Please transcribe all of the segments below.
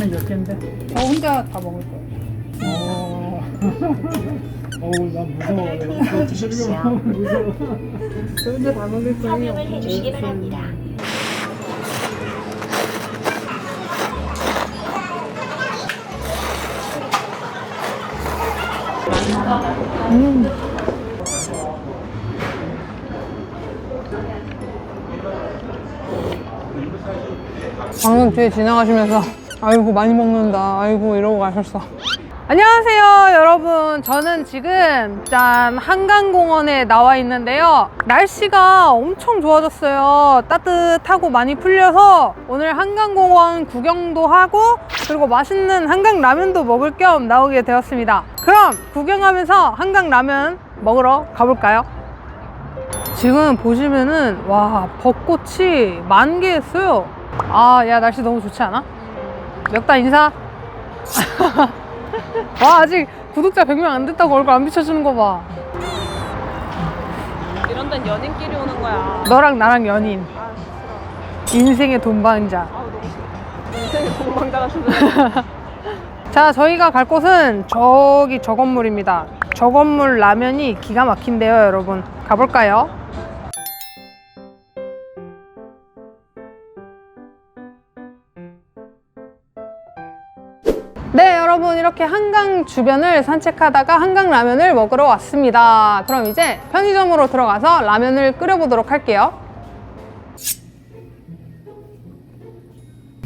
나는 몇 개인데? 저 혼자 다 먹을 거예요. 어. 어우, 난 무서워. 이거 보면 무서워. 저 혼자 다 먹을 거예요. 설명을 해주시기 바랍니다. 방금 뒤에 지나가시면서 아이고 많이 먹는다 아이고 이러고 가셨어 안녕하세요 여러분 저는 지금 짠 한강공원에 나와 있는데요 날씨가 엄청 좋아졌어요 따뜻하고 많이 풀려서 오늘 한강공원 구경도 하고 그리고 맛있는 한강 라면도 먹을 겸 나오게 되었습니다 그럼 구경하면서 한강 라면 먹으러 가볼까요? 지금 보시면은 와 벚꽃이 만개했어요. 아, 야 날씨 너무 좋지 않아? 멱다 인사. 와 아직 구독자 100명 안 됐다고 얼굴 안 비춰주는 거 봐. 이런 데는 연인끼리 오는 거야. 너랑 나랑 연인. 인생의 돈방자. 인생의 공방자 같은 데. 자, 저희가 갈 곳은 저기 저 건물입니다. 저 건물 라면이 기가 막힌데요, 여러분. 가볼까요? 여러분 이렇게 한강 주변을 산책하다가 한강 라면을 먹으러 왔습니다. 그럼 이제 편의점으로 들어가서 라면을 끓여보도록 할게요.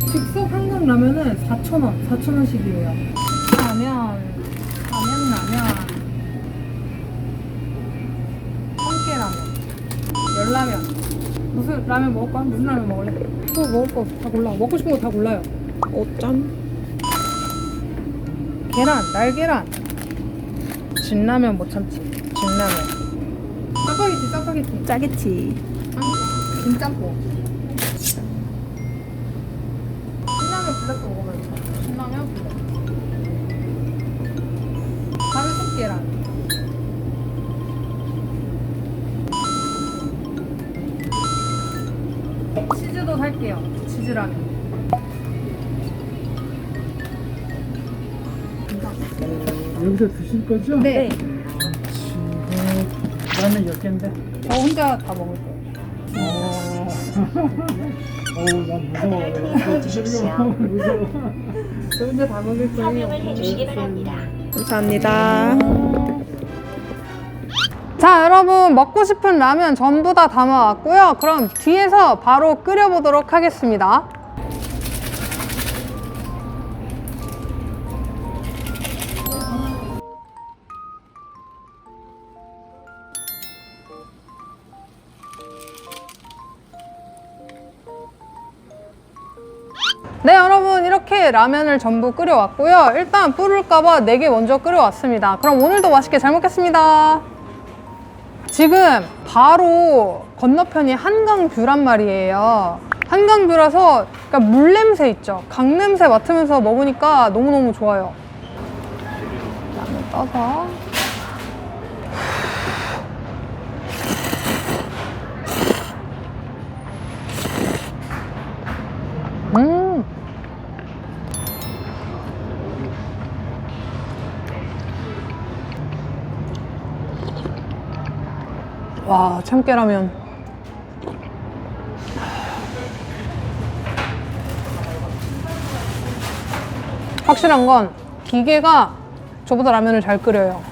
즉석 한강 라면은 4,000원, 4,000원씩이에요. 라면, 라면, 라면. 참깨라면, 열라면. 무슨 라면 먹을 거야? 무슨 라면 먹을래? 또 먹을 거 다 골라. 먹고 싶은 거 다 골라요. 어짠? 계란, 날계란. 진라면 못 참지. 진라면. 짜파게티, 짜파게티. 짜겠지. 김짬뽕. 신라면 블랙도 먹으면 돼. 신라면 블랙. 가르숙 계란. 치즈도 살게요. 치즈라면. 여기서 드실 거죠? 네. 지금 나는 몇 개인데? 저 혼자 다 먹을 거예요. 어. 어우, 난 무서워. 이거 무서워. 저 혼자 다 먹을 거예요. 설명을 해주시기 바랍니다. 감사합니다. 자, 여러분 먹고 싶은 라면 전부 다 담아왔고요. 그럼 뒤에서 바로 끓여보도록 하겠습니다. 4개 라면을 전부 끓여왔고요. 일단 뿌를까봐 4개 먼저 끓여왔습니다. 그럼 오늘도 맛있게 잘 먹겠습니다. 지금 바로 건너편이 한강뷰란 말이에요. 한강뷰라서 그러니까 물 냄새 있죠. 강 냄새 맡으면서 먹으니까 너무너무 좋아요. 라면 떠서 와, 참깨라면. 확실한 건 기계가 저보다 라면을 잘 끓여요.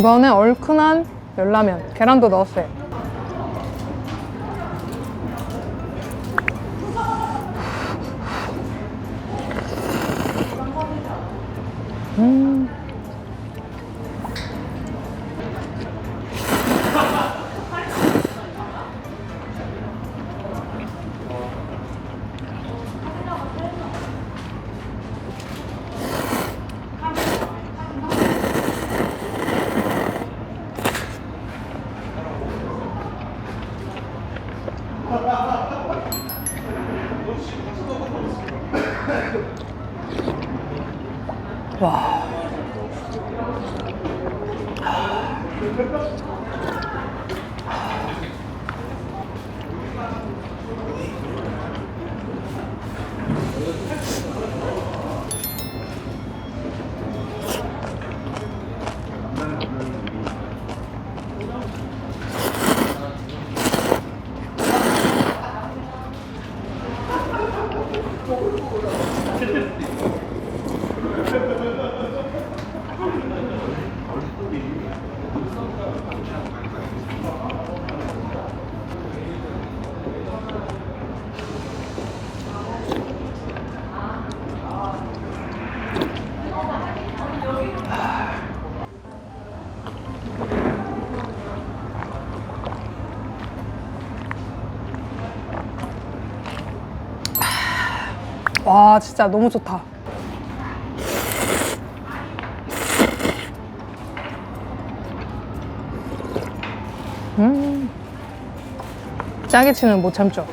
이거는 얼큰한 열라면 계란도 넣었어요 와. Oh. 와 진짜 너무 좋다. 음 짜게 치는 못 참죠.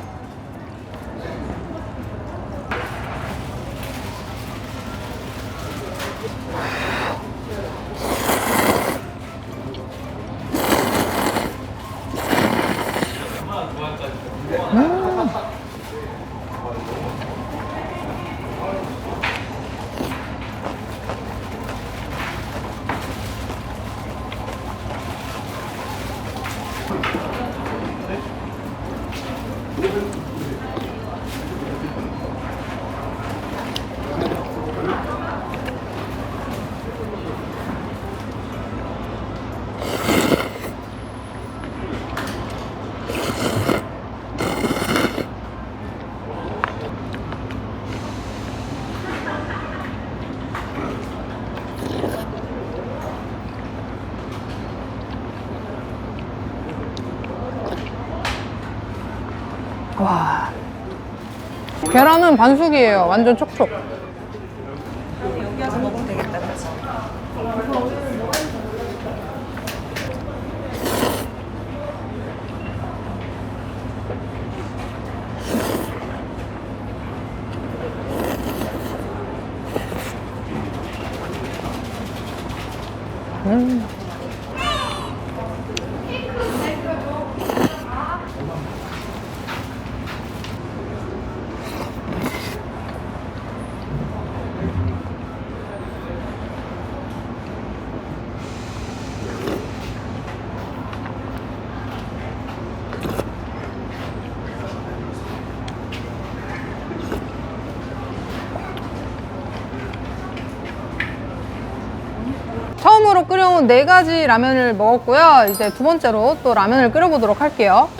계란은 반숙이에요. 완전 촉촉. 여기 와서 먹으면 되겠다? 처음으로 끓여온 네 가지 라면을 먹었고요. 이제 두 번째로 또 라면을 끓여보도록 할게요.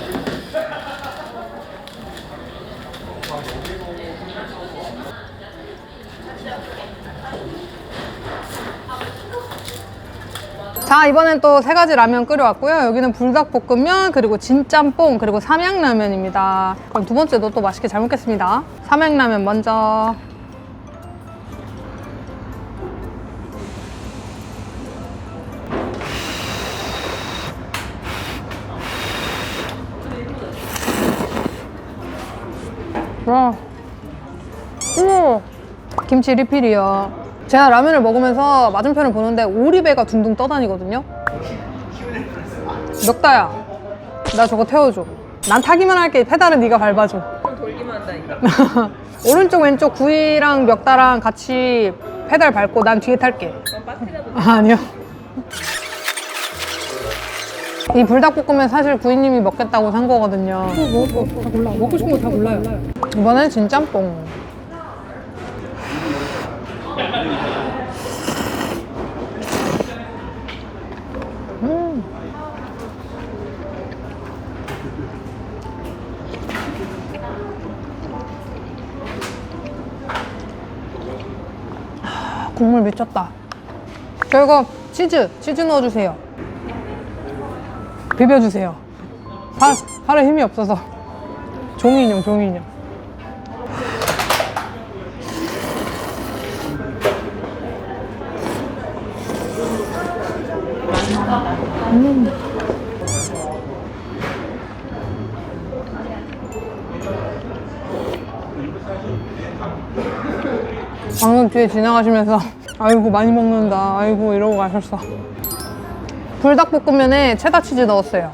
자 이번엔 또 세 가지 라면 끓여왔고요. 여기는 불닭볶음면 그리고 진짬뽕 그리고 삼양라면입니다. 그럼 두 번째도 또 맛있게 잘 먹겠습니다. 삼양라면 먼저. 와. 어머. 김치 리필이요. 제가 라면을 먹으면서 맞은편을 보는데 오리배가 둥둥 떠다니거든요. 넉다야, 나 저거 태워줘. 난 타기만 할게. 페달은 네가 밟아줘. 돌기만 한다니까. 오른쪽 왼쪽 구이랑 멱다랑 같이 페달 밟고 난 뒤에 탈게. 아, 아니요. 이 불닭볶음면 사실 구이님이 먹겠다고 산 거거든요. 먹어, 먹어. 다 골라. 먹고 싶은 거 다 골라요. 이번엔 진짬뽕 음. 국물 미쳤다. 결국 치즈 치즈 넣어주세요. 비벼주세요. 발, 발에 힘이 없어서. 종이 인형 종이 인형. 방금 뒤에 지나가시면서 아이고 많이 먹는다. 아이고 이러고 가셨어. 불닭볶음면에 체다 치즈 넣었어요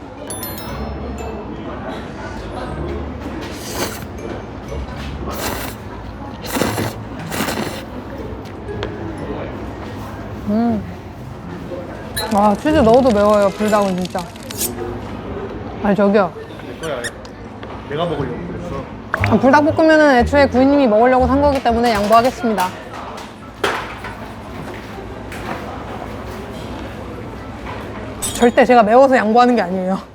와 치즈 넣어도 매워요 불닭은 진짜 아니 저기요 내 거야. 내가 먹으려고 그랬어. 아, 불닭볶음면은 애초에 구이님이 먹으려고 산 거기 때문에 양보하겠습니다. 절대 제가 매워서 양보하는 게 아니에요.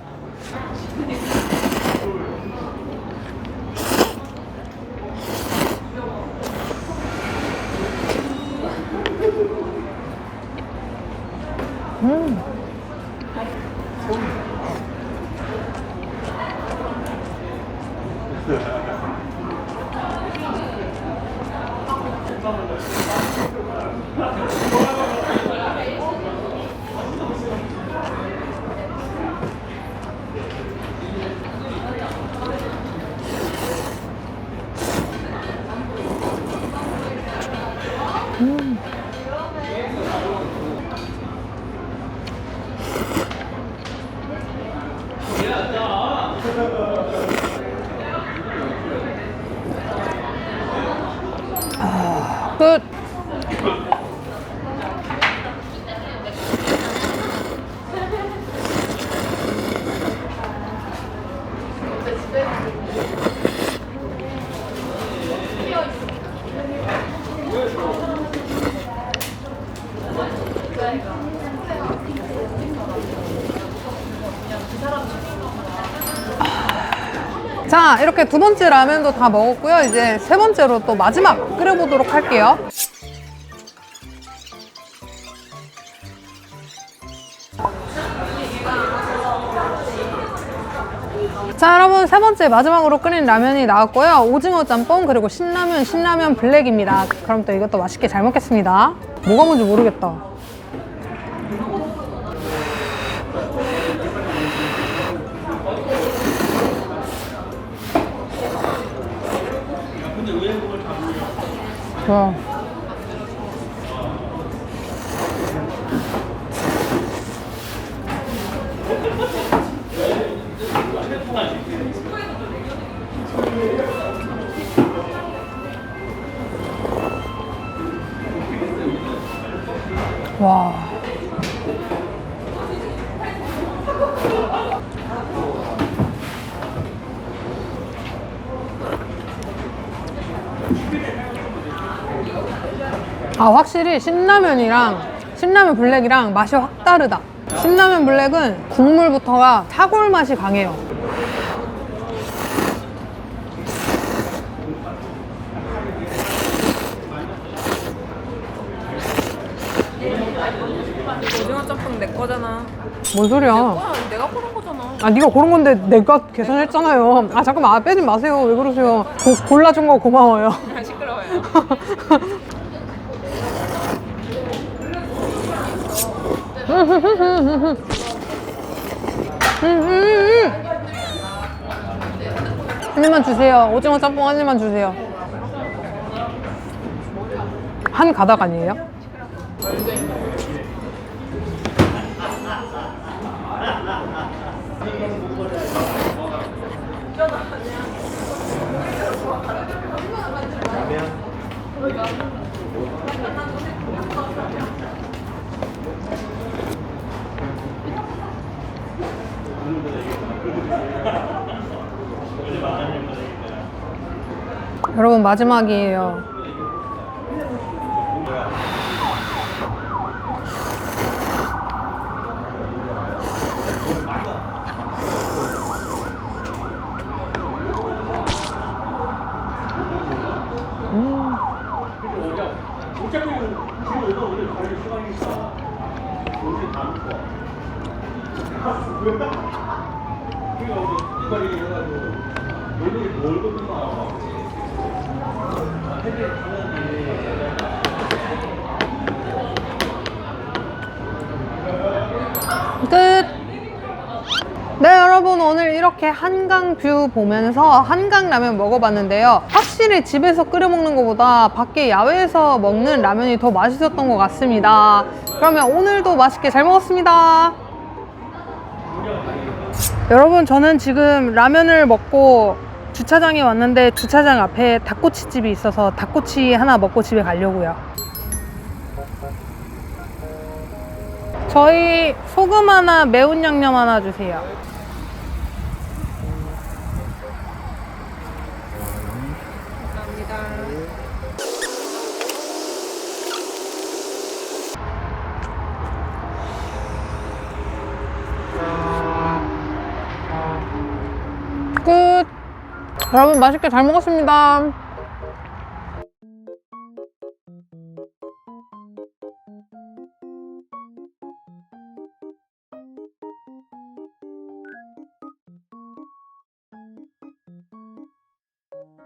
끝. 자, 이렇게 두 번째 라면도 다 먹었고요. 이제 세 번째로 또 마지막 끓여보도록 할게요. 자, 여러분 세 번째 마지막으로 끓인 라면이 나왔고요. 오징어 짬뽕 그리고 신라면, 신라면 블랙입니다. 그럼 또 이것도 맛있게 잘 먹겠습니다. 뭐가 뭔지 모르겠다. 와. 와. 아 확실히 신라면이랑 신라면 블랙이랑 맛이 확 다르다. 신라면 블랙은 국물부터가 사골 맛이 강해요. 오징어 짬뽕 내 거잖아. 뭔 소리야? 아, 내가 고른 거잖아. 아 네가 고른 건데 내가 계산했잖아요. 아 잠깐만. 아, 빼지 마세요. 왜 그러세요? 고, 골라준 거 고마워요. 시끄러워요. 한 입만 주세요 오징어 짬뽕 한 입만 주세요 한 가닥 아니에요? 여러분 마지막이에요. 끝! 네, 여러분, 오늘 이렇게 한강 뷰 보면서 한강 라면 먹어봤는데요. 확실히 집에서 끓여 먹는 것보다 밖에 야외에서 먹는 라면이 더 맛있었던 것 같습니다. 그러면 오늘도 맛있게 잘 먹었습니다. 여러분, 저는 지금 라면을 먹고 주차장에 왔는데 주차장 앞에 닭꼬치집이 있어서 닭꼬치 하나 먹고 집에 가려고요. 저희 소금 하나, 매운 양념 하나 주세요. 끝. 여러분 맛있게 잘 먹었습니다.